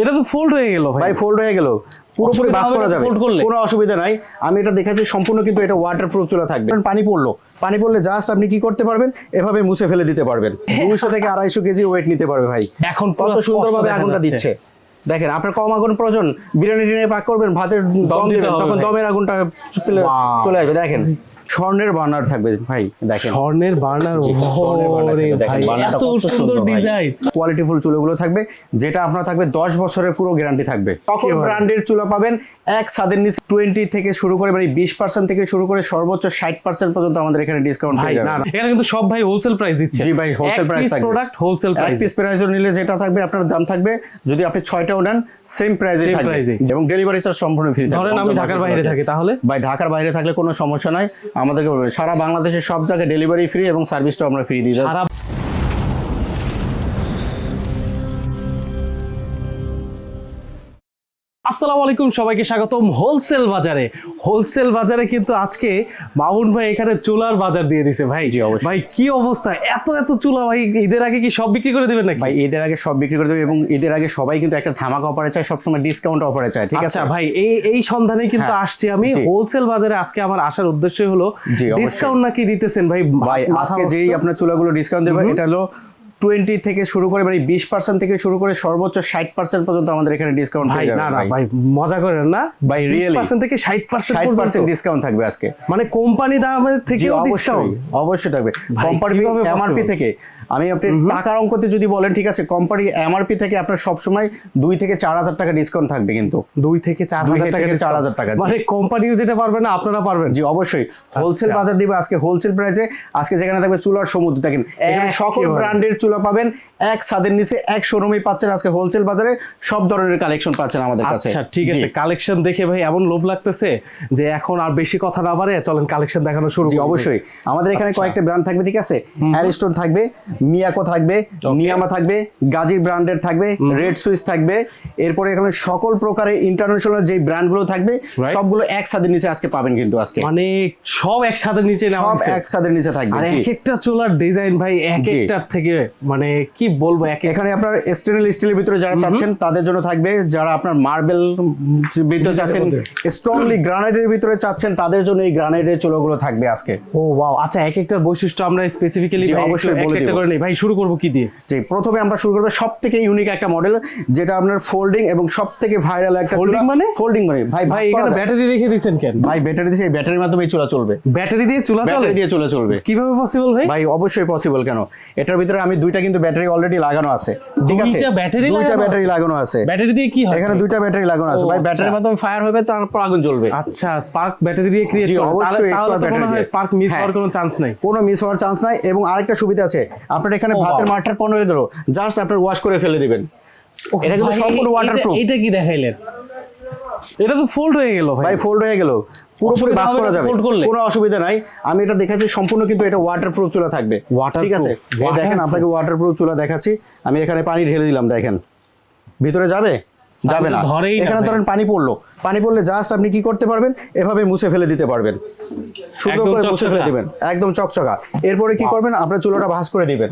এটা তো ফোল্ড হয়ে গেল ভাই। ফোল্ড হয়ে গেল। পুরোপুরি বাস করা যাবে। কোনো অসুবিধা নাই। আমি এটা দেখাচ্ছি সম্পূর্ণ কিন্তু এটা ওয়াটার প্রুফ চলে থাকবে। কারণ পানি পড়ল। পানি পড়লে জাস্ট আপনি কি করতে পারবেন? এভাবে মুছে ফেলে দিতে পারবেন। দুইশো থেকে আড়াইশো কেজি ওয়েট নিতে পারবে ভাই। এখন কত সুন্দরভাবে আগুনটা দিচ্ছে। দেখেন আপনার কম আগুন প্রয়োজন। বিরিয়ানি টিনে পাক করবেন ভাতের দম দিবেন তখন দমের আগুনটা. চলে আসবে। দেখেন স্বর্ণের বার্নার থাকবে ভাই দেখেন। স্বর্ণের বার্নার এত সুন্দর। ডিজাইন। কোয়ালিটিফুল চুলাগুলো থাকবে যেটা আপনার থাকবে দশ বছরের পুরো গ্যারান্টি থাকবে। সকল ব্র্যান্ডের চুলা পাবেন এক ছাদের নিচে টোয়েন্টি থেকে শুরু করে মানে বিশ পার্সেন্ট থেকে শুরু করে সর্বোচ্চ ষাট পার্সেন্ট পর্যন্ত আমাদের এখানে ডিসকাউন্ট ভাই না না, এখানে কিন্তু সব ভাই হোলসেল প্রাইস দিচ্ছে। জি ভাই, হোলসেল price থাকবে। প্রোডাক্ট হোলসেল প্রাইস পিস প্রাইজও নিলে যেটা থাকবে আপনার দাম থাকবে যদি আপনি ছয়টাও নেন সেম প্রাইসে থাকবে। এবং ডেলিভারি চার্জ সম্পূর্ণ ফ্রি ধরেন আমি ঢাকার বাইরে থাকি তাহলে? ভাই ঢাকার বাইরে থাকলে কোনো সমস্যা নাই। আমাদেরকে সারা বাংলাদেশের সব জায়গায় ডেলিভারি ফ্রি এবং সার্ভিসটাও আমরা ফ্রি দিই সারা আসসালামু আলাইকুম সবাইকে স্বাগতম হোলসেল বাজারে। হোলসেল বাজারে কিন্তু আজকে মামুন ভাই এখানে চুলার বাজার দিয়ে দিছে ভাই। জি, অবশ্যই। ভাই কি অবস্থা? এত এত চুলা ভাই ঈদের আগে কি সব বিক্রি করে দিবেন নাকি? ভাই ঈদের আগে সব বিক্রি করে দেবে এবং ঈদের আগে সবাই কিন্তু একটা ধামাকা অফারে চায় সবসময় ডিসকাউন্ট অফারে চায় ঠিক আছে? আচ্ছা ভাই এই এই সন্ধানে কিন্তু হ্যাঁ, আসছি আমি। হোলসেল বাজারে আজকে আমার আসার উদ্দেশ্য হলো ডিসকাউন্ট নাকি দিতেছেন ভাই? ভাই আজকে যেই আপনার চুলাগুলো ডিসকাউন্ট দেবে এটা হলো টোয়েন্টি থেকে শুরু করে মানে বিশ পার্সেন্ট থেকে শুরু করে সর্বোচ্চ ষাট পার্সেন্ট পর্যন্ত আমাদের এখানে ডিসকাউন্ট ভাই না না ভাই। মজা করেন না? ভাই, really? পার্সেন্ট থেকে ষাট পার্সেন্ট পার্সেন্ট ডিসকাউন্ট থাকবে আজকে। মানে কোম্পানি দামের জি, থেকেও অবশ্যই অবশ্যই থাকবে। কোম্পানি এমআরপি থেকে আমি আপনি টাকার অঙ্কতে যদি বলেন ঠিক আছে কোম্পানি এমআরপি থেকে আপনার সবসময় দুই থেকে চার হাজার টাকা ডিসকাউন্ট থাকবে কিন্তু। দুই থেকে চার হাজার টাকা থেকে চার। হাজার টাকা, মানে কোম্পানিও যেটা পারবে না আপনারা পারবেন। জি অবশ্যই। হোলসেল আচ্ছা। বাজার দিবে আজকে। হোলসেল প্রাইসে আজকে যেখানে থাকবে চুলার সমুদ্র দেখেন এখানে সকল। ব্র্যান্ডের চুলা পাবেন এক ছাদের নিচে এক শোরুমে পাচ্ছেন আজকে হোলসেল বাজারে। সব ধরনের কালেকশন পাচ্ছেন আমাদের কাছে। আচ্ছা ঠিক আছে। কালেকশন দেখে ভাই এমন লোভ লাগতেছে যে এখন আর বেশি কথা না বাড়ে চলেন কালেকশন দেখানো শুরু করি। অবশ্যই। আমাদের এখানে আচ্ছা। কয়েকটা ব্র্যান্ড থাকবে ঠিক আছে? অ্যারিস্টোন থাকবে মিয়াকো থাকবে নিয়ামা থাকবে গাজী ব্র্যান্ডের থাকবে রেড সুইস থাকবে। এরপরে এখানে সকল প্রকারের ইন্টারন্যাশনাল যে ব্র্যান্ডগুলো থাকবে. সবগুলো এক ছাদের নিচে আজকে পাবেন কিন্তু আজকে। মানে সব একসাথে নিচে নেওয়া সব। এক ছাদের নিচে থাকবে আর এক একটা চুলার ডিজাইন ভাই এক। একটার থেকে মানে কি বলব এখানে আপনার স্টেনলেস স্টিলের ভিতরে যারা চাচ্ছেন তাদের জন্য থাকবে। যারা আপনার মার্বেল ভিতরে চাচ্ছেন স্ট্রংলি গ্রানাইটের ভিতরে চাচ্ছেন তাদের জন্য এই গ্রানাইটের চুলোগুলো থাকবে আজকে। ও ওয়াও আচ্ছা এক একটার বৈশিষ্ট্য আমরা স্পেসিফিক্যালি অবশ্যই বলে একটা করে নেই। ভাই শুরু করব কি দিয়ে? যে প্রথমে আমরা শুরু করব সব থেকে ইউনিক একটা মডেল যেটা আপনার ফোল্ডিং এবং সব থেকে ভাইরাল একটা Folding মানে? ফোল্ডিং মানে। ভাই ভাই এখানে ব্যাটারি রেখে দিয়েছেন কেন? ভাই ব্যাটারি এই ব্যাটারির মাধ্যমে এই চুলা চলবে। ব্যাটারি দিয়ে চুলা চলে? ব্যাটারি দিয়ে চলে চলবে। কীভাবে পসিবল ভাই? ভাই অবশ্যই পসিবল কেন? এটার ভিতরে আমি দুইটা কিন্তু ব্যাটারি অলরেডি লাগানো আছে। ঠিক আছে? দুইটা battery দুইটা ব্যাটারি লাগানো আছে। ব্যাটারি দিয়ে কি হয়? এখানে দুইটা ব্যাটারি লাগানো আছে। ভাই। ব্যাটারির মাধ্যমে ফায়ার হবে তারপর আগুন জ্বলবে। আচ্ছা স্পার্ক ব্যাটারি দিয়ে ক্রিয়েট তাহলে অবশ্যই হয় দিয়ে। Spark miss. হওয়ার কোনো চান্স নাই। কোনো মিস হওয়ার চান্স নাই। এবং আরেকটা সুবিধা আছে। আপনার এখানে ভাতের বাহ। মাঠটার পণ্য দিল জাস্ট আপনার ওয়াশ করে ফেলে দিবেন। এটা কিন্তু সম্পূর্ণ ওয়াটারপ্রুফ এটা কি দেখাইলেন? এটা তো ফোল্ড হয়ে গেল ভাই। ফোল্ড হয়ে গেল। পুরোপুরি বাস করা যাবে। কোনো অসুবিধা নাই। আমি এটা দেখাচ্ছি সম্পূর্ণ কিন্তু এটা ওয়াটারপ্রুফ চুলা থাকবে। ঠিক আছে? দেখেন। আপনাকে ওয়াটারপ্রুফ চুলা দেখাচ্ছি। আমি এখানে পানি ঢেলে দিলাম দেখেন। ভিতরে যাবে? যাবে না। এখানে ধরেন পানি পড়ল। পানি পড়লে জাস্ট আপনি কি করতে পারবেন? এভাবে মুছে ফেলে দিতে পারবেন। সুন্দর করে মুছে ফেলে দিবেন। একদম চকচকা। এরপরে কি করবেন? আপনার চুলাটা ভাঁজ করে দিবেন।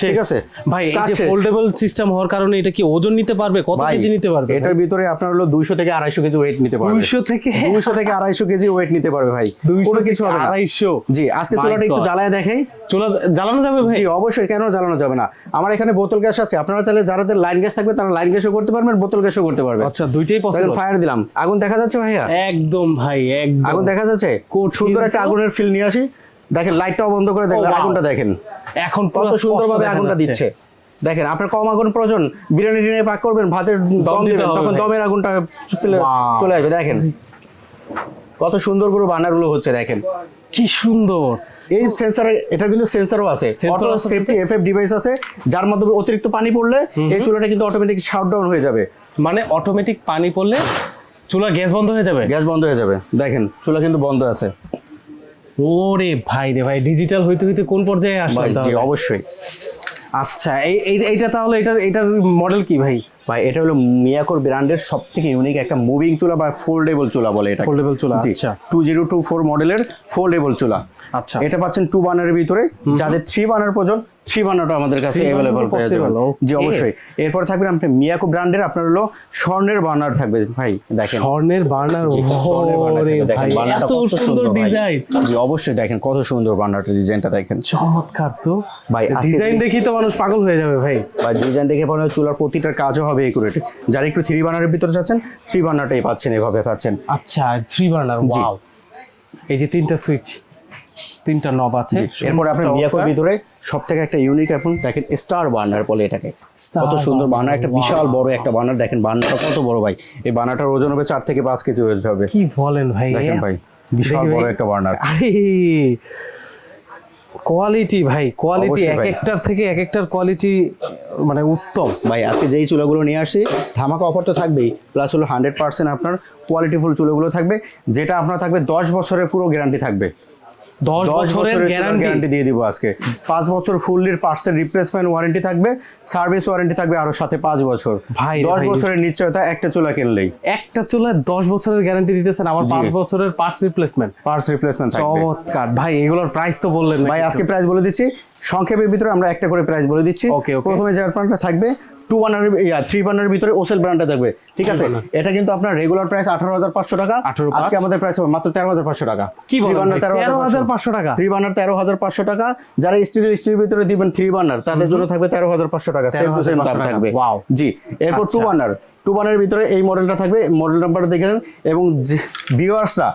ঠিক আছে? ভাই এই যে ফোল্ডেবল সিস্টেম হওয়ার কারণে এটা কি ওজন নিতে পারবে? কত কেজি নিতে পারবে? এটার ভিতরে আপনার হলো দুইশো থেকে আড়াইশো কেজি ওয়েট নিতে পারবে। দুইশো থেকে দুইশো থেকে আড়াইশো কেজি ওয়েট নিতে পারবে ভাই। কোনো কিছু হবে না। আড়াইশো। জি আজকে চুলাটা একটু জ্বালায় দেখাই। চুলা জ্বালানো যাবে ভাই? জি অবশ্যই কেন জ্বালানো যাবে না? আমার এখানে বোতল গ্যাস আছে। আপনারা চাইলে যাদের লাইন গ্যাস থাকবে তারা লাইন গ্যাসও করতে পারবেন বোতল গ্যাসও করতে পারবে আচ্ছা দুইটাই পসিবল ফায়ার দিলাম। আগুন দেখা যাচ্ছে ভাইয়া? একদম ভাই একদম। আগুন দেখা যাচ্ছে? কঠিন সুন্দর একটা আগুনের ফিল নিয়ে আসি। দেখেন লাইটটাও বন্ধ করে দেখেন Oh, আগুনটা দেখেন। এখন কত সুন্দরভাবে আগুনটা দিচ্ছে। দেখেন আপনার কম আগুন প্রয়োজন বিরিয়ানি টিনে পাক করবেন ভাতের দম দিবেন তখন দমের আগুনটা চলে- আসবে দেখেন। কত সুন্দর করে বানারগুলো হচ্ছে দেখেন। কি সুন্দর। এই সেন্সারের এটা কিন্তু সেন্সারও আছে। অটো সেফটি এফএফ ডিভাইস আছে যার মাধ্যমে অতিরিক্ত পানি পড়লে এই চুলাটা কিন্তু অটোমেটিক শাটডাউন হয়ে যাবে। মানে অটোমেটিক পানি পড়লে চুলা গ্যাস বন্ধ হয়ে যাবে? গ্যাস বন্ধ হয়ে যাবে। দেখেন চুলা কিন্তু বন্ধ আছে। ওরে ভাই রে ভাই ডিজিটাল হইতে হইতে কোন পর্যায়ে আসলাম ভাই, জি তাহলে? অবশ্যই। আচ্ছা এই এই- এইটা তাহলে এটার এটার মডেল কি ভাই? ভাই এটা হলো মিয়াকোর ব্র্যান্ডের সব থেকে ইউনিক একটা মুভিং চুলা বা ফোল্ডেবল চুলা বলে এটা ফোল্ডেবল চুলা, আচ্ছা। টু জিরো টু ফোর মডেলের ফোল্ডেবল চুলা। আচ্ছা। এটা পাচ্ছেন টু বানারের ভিতরে। যাদের থ্রি বানার প্রয়োজন থ্রি বার্নারটা আমাদের কাছে অ্যাভেলেবল পেয়ে যাবেন। জি অবশ্যই। এরপর থাকবে আপনার মিয়াকো ব্র্যান্ডের আপনার হলো স্বর্ণের বার্নার থাকবে। ভাই দেখেন। স্বর্ণের বার্নার ভাই এত সুন্দর ডিজাইন জি অবশ্যই দেখেন কত সুন্দর বার্নারটা ডিজাইনটা দেখেন। চমৎকার তো। ভাই, ডিজাইন দেখি তো মানুষ পাগল হয়ে যাবে ভাই। বা ডিজাইন দেখে পরে চুলার প্রতিটার কাজও হবে একুরেট যারা একটু থ্রি বার্নারের ভিতরে যাচ্ছেন থ্রি বার্নারটাই পাচ্ছেন এভাবে পাচ্ছেন। আচ্ছা থ্রি বার্নার। ওয়াও এই যে তিনটা সুইচ তিনটা নব আছে এরপর আপনার। মিয়াকোর ভিতরে সব থেকে একটা ইউনিক এখন দেখেন স্টার বার্নার বলে এটাকে। কত সুন্দর বার্নার একটা বিশাল বড় একটা বার্নার দেখেন বার্নারটা কত বড় ভাই। এই বার্নারটার ওজন হবে চার থেকে পাঁচ কেজি ওজন হবে। কি বলেন ভাই? দেখেন ভাই বিশাল বড় একটা বার্নার আরে কোয়ালিটি ভাই কোয়ালিটি এক। একটার থেকে এক একটার কোয়ালিটি মানে উত্তম। ভাই আজকে যেই চুলাগুলো নিয়ে আসি ধামাকা অফার তো থাকবেই। প্লাস হলো হান্ড্রেড পার্সেন্ট আপনার কোয়ালিটিফুল চুলাগুলো থাকবে যেটা আপনার থাকবে দশ বছরের পুরো গ্যারান্টি থাকবে। দশ বছরের গ্যারান্টি দিয়ে দিব আজকে। পাঁচ বছর ফুললির পার্টসের রিপ্লেসমেন্ট ওয়ারেন্টি থাকবে সার্ভিস ওয়ারেন্টি থাকবে আরও সাথে পাঁচ বছর। ভাই রে দশ ভাই। বছরের নিশ্চয়তা একটা চুলা কিনলেই। একটা চুলা দশ বছরের গ্যারান্টি দিতেছেন জি। পাঁচ বছরের পার্টস রিপ্লেসমেন্ট পার্টস রিপ্লেসমেন্ট চমৎকার। ভাই এগুলোর প্রাইস তো বললেন ভাই আজকে প্রাইস বলে দিচ্ছি সংক্ষেপের ভিতরে আমরা একটা করে প্রাইস বলে দিচ্ছি. প্রথমে যে আপনারটা থাকবে টু বার্নার ইয়া থ্রি বার্নার ভিতরে ওসেল ব্র্যান্ডটা থাকবে। ঠিক আছে? এটা কিন্তু আপনার রেগুলার প্রাইস আঠারো হাজার পাঁচশো টাকা। 18,500 আজকে আমাদের প্রাইস হবে মাত্র তেরো হাজার পাঁচশো টাকা। কি burner ভাই? 13,500 টাকা? থ্রি বার্নার তেরো হাজার পাঁচশো টাকা। যারা স্টিল স্টিলের ভিতরে দিবেন থ্রি বার্নার তাদের জন্য থাকবে তেরো হাজার পাঁচশো টাকা। সেম টু সেম 13,500 দাম থাকবে। জি এরপর টু। বার্নার টু বার্নারের ভিতরে এই মডেলটা থাকবে। মডেল নাম্বারটা দেখে নেন। এবং ভিউয়ার্সরা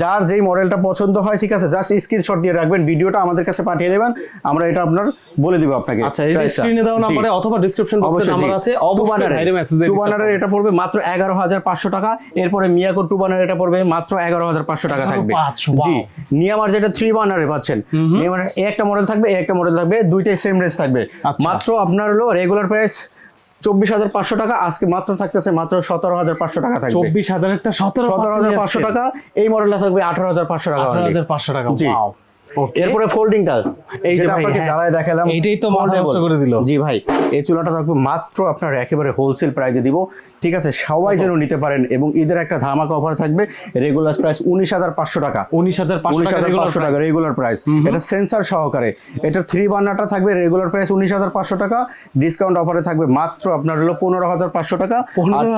যার যেই মডেলটা পছন্দ হয় ঠিক আছে? জাস্ট স্ক্রিনশট দিয়ে রাখবেন ভিডিওটা আমাদের কাছে পাঠিয়ে দেবেন আমরা এটা আপনার বলে দিব আপনাকে। আচ্ছা এই। স্ক্রিনে দেওয়া। নাম্বারে অথবা ডেসক্রিপশন বক্সে নাম্বার আছে অবশ্যই ভাইরে মেসেজ দিয়ে টু বানারের এটা পড়বে মাত্র এগারো হাজার পাঁচশো টাকা এরপরে মিয়াকো টু বানার এটা পড়বে মাত্র এগারো হাজার পাঁচশো টাকা থাকবে। জি নিয়ামার যেটা থ্রি বানারে পাচ্ছেন নিয়ামার একটা মডেল থাকবে একটা মডেল থাকবে দুইটাই সেম রেঞ্জ থাকবে। আচ্ছা। মাত্র আপনার হলো রেগুলার প্রাইস চব্বিশ হাজার পাঁচশো টাকা আজকে মাত্র থাকতেছে মাত্র সতেরো হাজার পাঁচশো টাকা থাকবে। চব্বিশ হাজার একটা সতেরো সতেরো হাজার পাঁচশো টাকা এই মডেলটা থাকবে আঠারো হাজার পাঁচশো টাকা আঠারো হাজার পাঁচশো টাকা. এরপরে ফোল্ডিংটা এই যে ভাই, আপনাকে হ্যাঁ। জ্বালায় দেখালাম এইটাই তো মাথা foldable। নষ্ট করে দিল। জি ভাই এই চুলাটা থাকবে মাত্র আপনার একেবারে হোলসেল প্রাইজে দিব। ঠিক আছে সবাই যেন নিতে পারেন এবং ঈদের একটা ধামাকা অফার থাকবে রেগুলার প্রাইস উনিশ হাজার পাঁচশো টাকা। উনিশ হাজার পাঁচশো উনিশ টাকা হাজার পাঁচশো টাকা রেগুলার প্রাইস এটা সেন্সার সহকারে। এটা থ্রি বার্নারটা থাকবে রেগুলার প্রাইস উনিশ হাজার পাঁচশো টাকা। ডিসকাউন্ট অফারে থাকবে মাত্র আপনার হলো পনেরো হাজার পাঁচশো টাকা।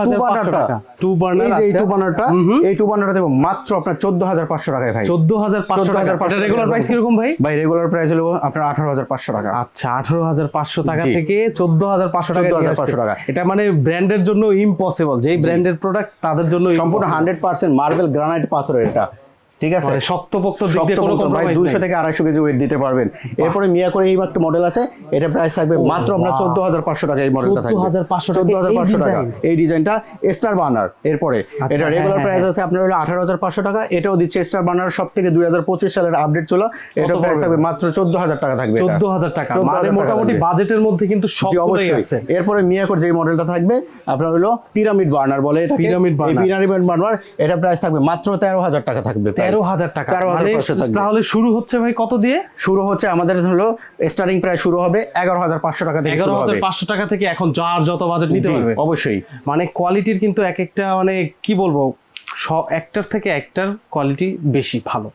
টু বার্নারটা। Two burner এই। টু বার্নারটা এই টু বার্নারটা দেবো মাত্র আপনার চোদ্দ হাজার পাঁচশো টাকায় ভাই। চোদ্দ হাজার পাঁচশো টাকা। 14,500 রেগুলার টাকা। প্রাইস কীরকম ভাই? ভাই রেগুলার প্রাইস হলো আপনার আঠারো হাজার পাঁচশো টাকা। আচ্ছা আঠারো হাজার পাঁচশো টাকা থেকে চোদ্দ হাজার পাঁচশো টাকা 14,500 টাকা। এটা মানে ব্র্যান্ডের জন্য ইম্পসিবল যেই ব্র্যান্ডের প্রোডাক্ট তাদের জন্য সম্পূর্ণ। হান্ড্রেড পার্সেন্ট মার্বেল গ্রানাইট পাথরের এটা। ঠিক আছে? মানে শক্তপোক্ত দিক দিয়ে কোনো compromise দুইশো থেকে আড়াইশো কেজি ওয়েট দিতে পারবেন। এরপরে মিয়া করে এই একটা মডেল আছে এটা প্রাইস থাকবে মাত্র হাজার পাঁচশো টাকা এই মডেলটা থাকবে। 14,500 চোদ্দ হাজার এই পাঁচশো টাকা। এই ডিজাইনটা স্টার বার্নার এরপরে আচ্ছা, এটা হ্যাঁ, রেগুলার হ্যাঁ, প্রাইস আছে আপনার হলো আঠারো হাজার পাঁচশো টাকা। এটাও দিচ্ছে স্টার বার্নার সব থেকে দুই হাজার পঁচিশ সালের আপডেট চলো। এটা প্রাইস থাকবে মাত্র চোদ্দ হাজার টাকা থাকবে এটা। চোদ্দ হাজার টাকা। মানে মোটামুটি বাজেটের মধ্যে কিন্তু সবগুলোই অবশ্যই। আছে। এরপরে মিয়াকোর যে মডেলটা থাকবে আপনার হলো পিরামিড বার্নার বলে এটা Pyramid burner। পিরামিড বার্নার এটা প্রাইস থাকবে মাত্র তেরো হাজার টাকা থাকবে। তেরো হাজার টাকা। তেরো হাজার মানে পাঁচশো তাহলে শুরু হচ্ছে ভাই কত দিয়ে? শুরু হচ্ছে আমাদের হলো স্টার্টিং প্রাইস শুরু হবে এগারো হাজার পাঁচশো টাকা থেকে এগারো হাজার পাঁচশো টাকা থেকে এখন যার যত বাজেট নিতে পারবে। অবশ্যই। মানে কোয়ালিটির কিন্তু এক একটা মানে কি বলব সব একটার থেকে একটার কোয়ালিটি বেশি ভালো।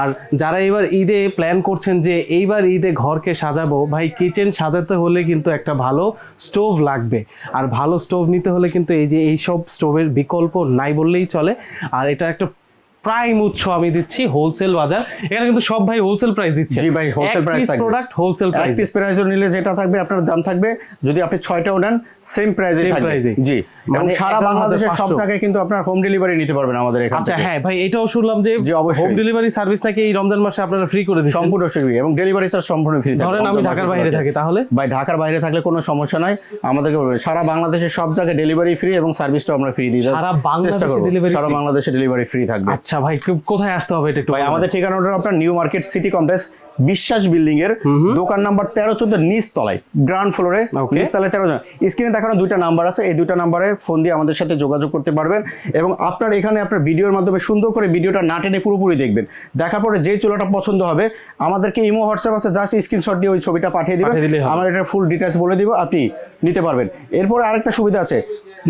আর যারা এবার ঈদে প্ল্যান করছেন যে এইবার ঈদে ঘরকে সাজাবো ভাই কিচেন সাজাতে হলে কিন্তু একটা ভালো স্টোভ লাগবে। আর ভালো স্টোভ নিতে হলে কিন্তু এই যে এই সব স্টোভের বিকল্প নাই বললেই চলে। আর এটা একটা প্রাইম উৎস আমি দিচ্ছি হোলসেল বাজার। এখানে কিন্তু সব ভাই হোলসেল প্রাইস দিচ্ছে। জি ভাই, হোলসেল প্রাইস থাকবে। Product wholesale price piece price নিলে যেটা থাকবে আপনার দাম থাকবে যদি আপনি ছয়টাও নেন সেম প্রাইসে থাকবে। জি। এবং মানে সারা বাংলাদেশের সব জায়গায় কিন্তু আপনার হোম ডেলিভারি নিতে পারবেন আমাদের এখান আচ্ছা হ্যাঁ ভাই এটাও শুনলাম যে। হোম ডেলিভারি সার্ভিস নাকি এই রমজান মাসে আপনারা ফ্রি করে দিচ্ছেন? সম্পূর্ণ ফ্রি এবং ডেলিভারি চার্জ সম্পূর্ণ ফ্রি ধরেন আমি ঢাকার বাইরে থাকি তাহলে? ভাই ঢাকার বাইরে থাকলে কোনো সমস্যা নাই। আমাদেরকে সারা বাংলাদেশের সব জায়গায় ডেলিভারি ফ্রি এবং সার্ভিসটাও আমরা ফ্রি দিই সারা বাংলাদেশে করব। সারা বাংলাদেশে ডেলিভারি ফ্রি থাকবে। আচ্ছা ভাই কোথায় আসতে হবে এটা একটু ভাই আমাদের ঠিকানাটা আপনার New Market City Complex Biswas building এর দোকান নাম্বার তেরো চোদ্দ নিচ তলায় গ্রাউন্ড ফ্লোরে. নিচ তলায় তেরো স্ক্রিনে দেখানো দুইটা নাম্বার আছে এই দুইটা নাম্বারে ফোন দিয়ে আমাদের সাথে যোগাযোগ করতে পারবেন এবং আপনার এখানে আপনার ভিডিওর মাধ্যমে সুন্দর করে ভিডিওটা না টেনে পুরোপুরি দেখবেন। দেখার পরে যে চুলাটা পছন্দ হবে আমাদেরকে ইমো হোয়াটসঅ্যাপ আছে জাস্ট স্ক্রিনশট দিয়ে ওই ছবিটা পাঠিয়ে দিবেন। আমরা এটার ফুল ডিটেলস বলে দিব আপনি নিতে পারবেন। এরপরে আরেকটা সুবিধা আছে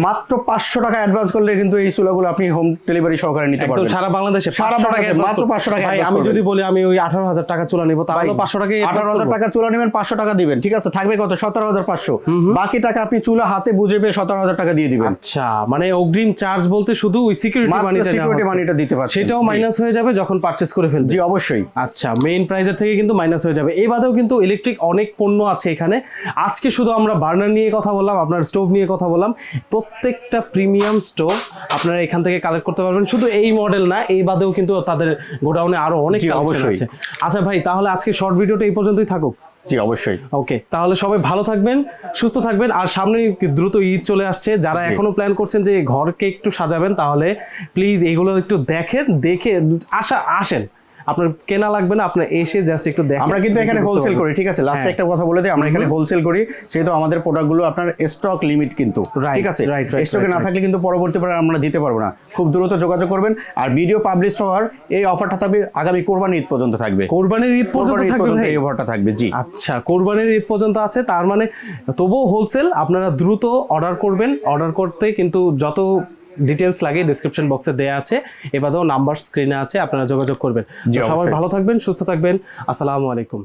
মাত্র পাঁচশো টাকা অ্যাডভান্স করলে কিন্তু এই চুলাগুলো আপনি হোম ডেলিভারি সহকারে নিতে পারবেন। সারা বাংলাদেশে সারা বাংলাদেশে মাত্র 500 টাকা আমি যদি বলি আমি ওই আঠারো হাজার টাকা চুলা নিবো তাহলে পাঁচশো টাকা আঠারো হাজার টাকা চুলা নেবেন পাঁচশো টাকা দিবেন ঠিক আছে? থাকবে কত? সতেরো হাজার পাঁচশো। বাকি টাকা আপনি চুলা হাতে বুঝে পেয়ে সতেরো হাজার টাকা দিয়ে দিবেন। আচ্ছা মানে অগ্রিম চার্জ বলতে শুধু ওই সিকিউরিটি মানিটা সিকিউরিটি মানিটা দিতে পারছেন। সেটাও মাইনাস হয়ে যাবে যখন পারচেস করে ফেলবে জি অবশ্যই। আচ্ছা মেইন প্রাইজের থেকে কিন্তু মাইনাস হয়ে যাবে। এই বাদেও কিন্তু ইলেকট্রিক অনেক পণ্য আছে এখানে। আজকে শুধু আমরা বার্নার নিয়ে কথা বললাম আপনার স্টোভ নিয়ে কথা বললাম। প্রত্যেকটা প্রিমিয়াম স্টোভ আপনারা এখান থেকে কালেক্ট করতে পারবেন। শুধু এই মডেল না এই বাদেও কিন্তু তাদের গোডাউনে আরও অনেক অবশ্যই। আছে। আচ্ছা ভাই তাহলে আজকে শর্ট ভিডিওটা এই পর্যন্তই থাকুক। জি অবশ্যই। ওকে তাহলে সবাই ভালো থাকবেন সুস্থ থাকবেন আর সামনে দ্রুত ঈদ চলে আসছে। যারা। এখনও প্ল্যান করছেন যে ঘরকে একটু সাজাবেন তাহলে প্লিজ এগুলো একটু দেখেন দেখে আসা আসেন। আপনার কেনা লাগবে না আপনার এসে জাস্ট একটু দেখেন আমরা কিন্তু এখানে হোলসেল করি ঠিক আছে? লাস্টে হ্যাঁ। একটা কথা বলে দিই আমরা এখানে হোলসেল করি সেহেতু আমাদের প্রোডাক্টগুলো আপনার স্টক লিমিট কিন্তু ঠিক আছে? স্টকে না থাকলে কিন্তু পরবর্তীবার আমরা দিতে পারব না। খুব দ্রুত যোগাযোগ করবেন আর ভিডিও পাবলিশ হওয়ার এই অফারটা থাকবে আগামী কোরবানি ঈদ পর্যন্ত থাকবে। কোরবানির ঈদ পর্যন্ত থাকবে এই অফারটা থাকবে জি। আচ্ছা কোরবানির ঈদ পর্যন্ত আছে তার মানে তবুও হোলসেল আপনারা দ্রুত অর্ডার করবেন অর্ডার করতে কিন্তু যত ডিটেলস লাগে ডিসক্রিপশন বক্সে দেয়া আছে। এবারেও নাম্বার স্ক্রিনে আছে আপনারা যোগাযোগ করবেন। সবাই ভালো থাকবেন সুস্থ থাকবেন। আসসালামু আলাইকুম।